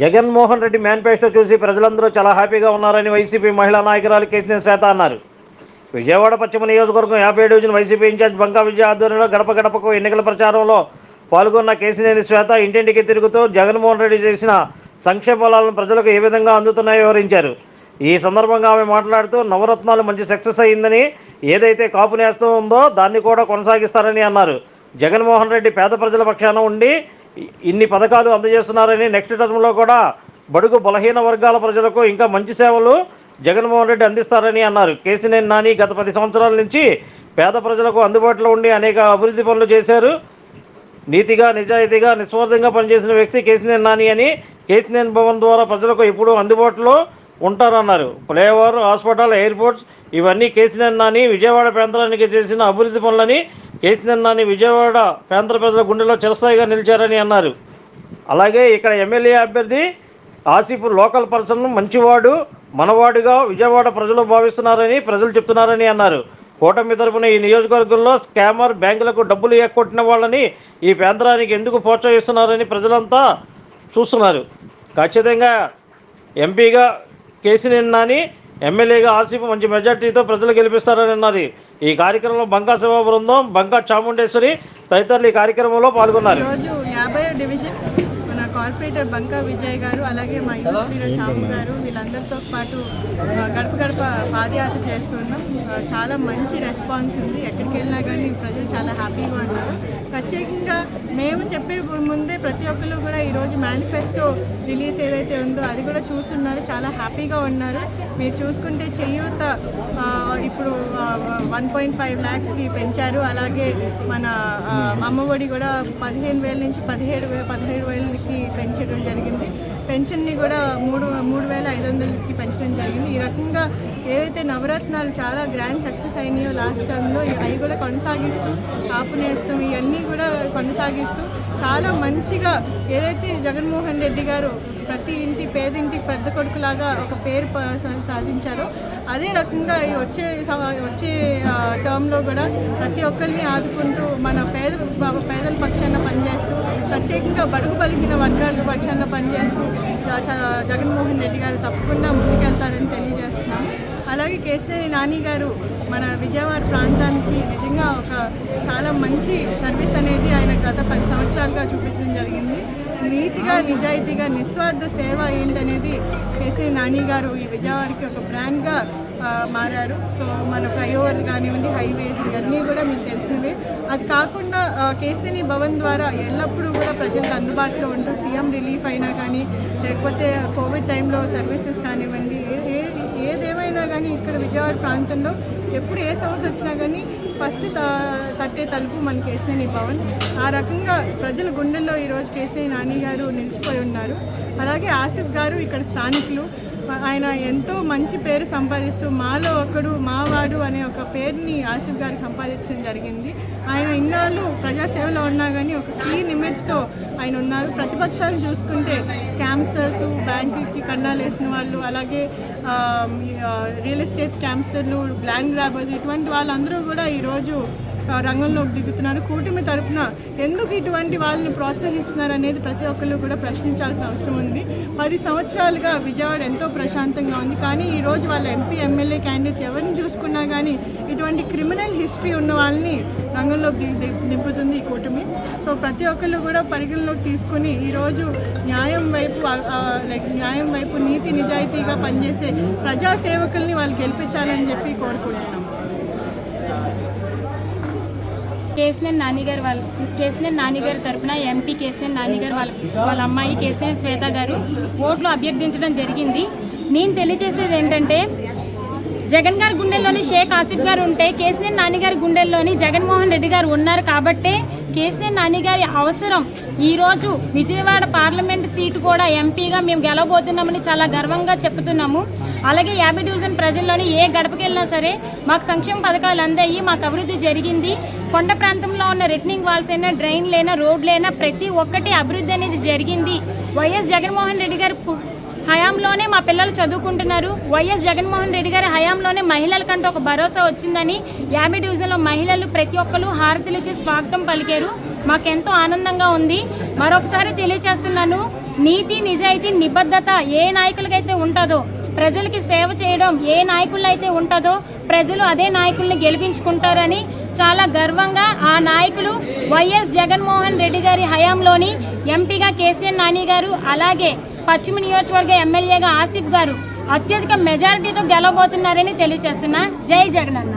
Jaganmohan Reddy manifesto చూసి ప్రజలందరూ చాలా హ్యాపీగా ఉన్నారని వైసీపీ మహిళా నాయకురాలు కేసీఆర్ శ్వేత అన్నారు. విజయవాడ పశ్చిమ నియోజకవర్గం యాభై division YCP incharge Banka Vijaya ఆధ్వర్యంలో గడప గడపకు ఎన్నికల ప్రచారంలో పాల్గొన్న కేసినేని శ్వేత ఇంటింటికి తిరుగుతూ జగన్మోహన్ రెడ్డి చేసిన సంక్షేమాలను ప్రజలకు ఏ విధంగా అందుతున్నాయో వివరించారు. ఈ సందర్భంగా ఆమె మాట్లాడుతూ నవరత్నాలు మంచి సక్సెస్ అయ్యిందని ఏదైతే కాపు నేస్తం ఉందో దాన్ని కూడా కొనసాగిస్తారని అన్నారు. జగన్మోహన్ రెడ్డి పేద ప్రజల పక్షాన ఉండి ఇన్ని పథకాలు అందజేస్తున్నారని నెక్స్ట్ టర్మ్లో కూడా బడుగు బలహీన వర్గాల ప్రజలకు ఇంకా మంచి సేవలు జగన్మోహన్ రెడ్డి అందిస్తారని అన్నారు. కేసీనేని నాని గత పది సంవత్సరాల నుంచి పేద ప్రజలకు అందుబాటులో ఉండి అనేక అభివృద్ధి పనులు చేశారు. నీతిగా నిజాయితీగా నిస్వార్థంగా పనిచేసిన వ్యక్తి కేసీనేని నాని అని కేసీనేని భవన్ ద్వారా ప్రజలకు ఎప్పుడూ అందుబాటులో ఉంటారన్నారు. ఫ్లైఓవర్ హాస్పిటల్ ఎయిర్పోర్ట్స్ ఇవన్నీ కేసీనేని నాని విజయవాడ ప్రాంతానికి చేసిన అభివృద్ధి పనులని కేసీఆర్ నాని విజయవాడ ప్రాంత ప్రజల గుండెలో చిరస్థాయిగా నిలిచారని అన్నారు. అలాగే ఇక్కడ ఎమ్మెల్యే అభ్యర్థి ఆసిఫ్ లోకల్ పర్సన్ మంచివాడు మనవాడుగా విజయవాడ ప్రజలు భావిస్తున్నారని ప్రజలు చెప్తున్నారని అన్నారు. కూటమి తరపున ఈ నియోజకవర్గంలో స్కామర్ బ్యాంకులకు డబ్బులు ఎక్కొట్టిన వాళ్ళని ఈ కేంద్రానికి ఎందుకు ప్రోత్సహిస్తున్నారని ప్రజలంతా చూస్తున్నారు. ఖచ్చితంగా ఎంపీగా కేసీఆర్ నాని ఎమ్మెల్యేగా ఆర్సీపీ మంచి మెజార్టీతో ప్రజలు గెలిపిస్తారని అన్నారు. ఈ కార్యక్రమంలో బంకా సభా బృందం బంకా చాముండేశ్వరి తదితరులు ఈ కార్యక్రమంలో పాల్గొన్నారు ఈరోజు యాభై డివిజన్ మన కార్పొరేటర్ బంకా విజయ్ గారు అలాగే మా ఇంజనీర్ చాము గారు వీళ్ళందరితో పాటు గడప గడప పాదయాత్ర చేస్తున్నాం. చాలా మంచి రెస్పాన్స్ ఉంది. ఎక్కడికి వెళ్ళినా కానీ ప్రజలు చాలా హ్యాపీగా ఉన్నారు. ప్రత్యేకంగా మేము చెప్పే ముందే ప్రతి ఒక్కరు కూడా ఈరోజు మేనిఫెస్టో రిలీజ్ ఏదైతే ఉందో అది కూడా చూస్తున్నారు. చాలా హ్యాపీగా ఉన్నారు. మీరు చూసుకుంటే చెయ్యూత ఆ, ఇప్పుడు వన్ పాయింట్ ఫైవ్ ల్యాక్స్కి పెంచారు. అలాగే మన అమ్మఒడి కూడా పదిహేను వేల నుంచి పదిహేడు వేల పదిహేడు వేలకి పెంచడం జరిగింది. పెన్షన్ని కూడా మూడు మూడు వేల ఐదు వందలకి పెంచడం జరిగింది. ఈ రకంగా ఏదైతే నవరత్నాలు చాలా గ్రాండ్ సక్సెస్ అయినాయో లాస్ట్ టైంలో అవి కూడా కొనసాగిస్తూ ఆపునేస్తాం ఇవన్నీ కూడా కొనసాగిస్తూ చాలా మంచిగా ఏదైతే జగన్మోహన్ రెడ్డి గారు ప్రతి ఇంటి పేదింటికి పెద్ద కొడుకులాగా ఒక పేరు సాధించారు సాధించారో. అదే రకంగా వచ్చే వచ్చే టర్మ్లో కూడా ప్రతి ఒక్కరిని ఆదుకుంటూ మన పేద పేదల పక్షాన పనిచేస్తూ ప్రత్యేకంగా బడుగు పలికిన వర్గాల పక్షాన పనిచేస్తూ జగన్మోహన్ రెడ్డి గారు తప్పకుండా ముందుకెళ్తారని తెలియజేస్తున్నాము అలాగే కేసినేని నాని గారు మన విజయవాడ ప్రాంతానికి నిజంగా ఒక చాలా మంచి సర్వీస్ అనేది ఆయన గత పది సంవత్సరాలుగా చూపించడం జరిగింది. నీతిగా నిజాయితీగా నిస్వార్థ సేవ ఏంటనేది కేసీ నాని గారు ఈ విజయవాడకి ఒక బ్రాండ్గా మారారు. సో మన ఫ్లైఓవర్ కానివ్వండి హైవేస్ ఇవన్నీ కూడా మీకు తెలిసినవే. అది కాకుండా కేసీని భవన్ ద్వారా ఎల్లప్పుడూ కూడా ప్రజలకు అందుబాటులో ఉంటూ సీఎం రిలీఫ్ అయినా కానీ లేకపోతే కోవిడ్ టైంలో సర్వీసెస్ కానివ్వండి ఇక్కడ విజయవాడ ప్రాంతంలో ఎప్పుడు ఏ సమస్య వచ్చినా కానీ ఫస్ట్ త- తట్టే తలుపు మన కేసినేని భవన్. ఆ రకంగా ప్రజల గుండెల్లో ఈరోజు కేసినేని నాని గారు నిలిచిపోయి ఉన్నారు. అలాగే ఆసిఫ్ గారు ఇక్కడ స్థానికులు. ఆయన ఎంతో మంచి పేరు సంపాదిస్తూ మాలో ఒకడు మావాడు అనే ఒక పేరుని ఆసిఫ్ గారు సంపాదించడం జరిగింది. ఆయన ఇన్నాళ్ళు ప్రజాసేవలో ఉన్నా కానీ ఒక క్లీన్ ఇమేజ్తో ఆయన ఉన్నారు. ప్రతిపక్షాలు చూసుకుంటే స్కామ్స్టర్స్ బ్యాంకులకి కన్నాలు వేసిన వాళ్ళు అలాగే రియల్ ఎస్టేట్ స్కామ్స్టర్లు ల్యాండ్ గ్రాబర్స్ ఇటువంటి వాళ్ళందరూ కూడా ఈరోజు రంగంలోకి దిగుతున్నారు. కూటమి తరఫున ఎందుకు ఇటువంటి వాళ్ళని ప్రోత్సహిస్తున్నారు అనేది ప్రతి ఒక్కళ్ళు కూడా ప్రశ్నించాల్సిన అవసరం ఉంది. పది సంవత్సరాలుగా విజయవాడ ఎంతో ప్రశాంతంగా ఉంది. కానీ ఈరోజు వాళ్ళ ఎంపీ ఎమ్మెల్యే క్యాండిడేట్స్ ఎవరిని చూసుకున్నా కానీ ఇటువంటి క్రిమినల్ హిస్టరీ ఉన్న వాళ్ళని రంగంలోకి ది- దింపుతుంది ఈ కూటమి. సో ప్రతి ఒక్కళ్ళు కూడా పరిగణలోకి తీసుకుని ఈరోజు న్యాయం వైపు లైక్ న్యాయం వైపు నీతి నిజాయితీగా పనిచేసే ప్రజాసేవకుల్ని వాళ్ళు గెలిపించాలని చెప్పి కోరుకుంటున్నాం. కేసినేని నానిగారు వాళ్ళ కేసినేని నానిగారి తరపున ఎంపీ కేసినేని నానిగారు వాళ్ళ వాళ్ళ అమ్మాయి కేసినేని శ్వేత గారు ఓట్లు అభ్యర్థించడం జరిగింది. నేను తెలియజేసేది ఏంటంటే జగన్ గారి గుండెల్లోని షేక్ ఆసిఫ్ గారు ఉంటే కేసినేని నానిగారి గుండెల్లోని జగన్మోహన్ రెడ్డి గారు ఉన్నారు కాబట్టే కేసినేని నానిగారి అవసరం. ఈరోజు విజయవాడ పార్లమెంట్ సీటు కూడా ఎంపీగా మేము గెలవబోతున్నామని చాలా గర్వంగా చెప్తున్నాము. అలాగే యాభై డివిజన్ ప్రజల్లోని ఏ గడపకెళ్ళినా సరే మాకు సంక్షేమ పథకాలు అందాయి మాకు అభివృద్ధి జరిగింది. కొండ ప్రాంతంలో ఉన్న రిటర్నింగ్ వాల్స్ అయినా డ్రైన్లైనా రోడ్లైనా ప్రతి ఒక్కటి అభివృద్ధి అనేది జరిగింది. వైఎస్ జగన్మోహన్ రెడ్డి గారు హయాంలోనే మా పిల్లలు చదువుకుంటున్నారు. వైఎస్ జగన్మోహన్ రెడ్డి గారి హయాంలోనే మహిళలకంటూ ఒక భరోసా వచ్చిందని యాభై డివిజన్లో మహిళలు ప్రతి ఒక్కరు హారతులు ఇచ్చి స్వాగతం పలికారు. మాకెంతో ఆనందంగా ఉంది. మరొకసారి తెలియచేస్తున్నాను నీతి నిజాయితీ నిబద్ధత ఏ నాయకులకైతే ఉంటుందో ప్రజలకి సేవ చేయడం ఏ నాయకుల్లో అయితే ఉంటుందో ప్రజలు అదే నాయకుల్ని గెలిపించుకుంటారని చాలా గర్వంగా ఆ నాయకులు వైఎస్ జగన్మోహన్ రెడ్డి గారి హయాంలోని ఎంపీగా కేసీఆర్ నాని గారు అలాగే పశ్చిమ నియోజకవర్గ ఎమ్మెల్యేగా ఆసిఫ్ గారు అత్యధిక మెజారిటీతో గెలవబోతున్నారని తెలియజేస్తున్నా. జై జగన్ అన్న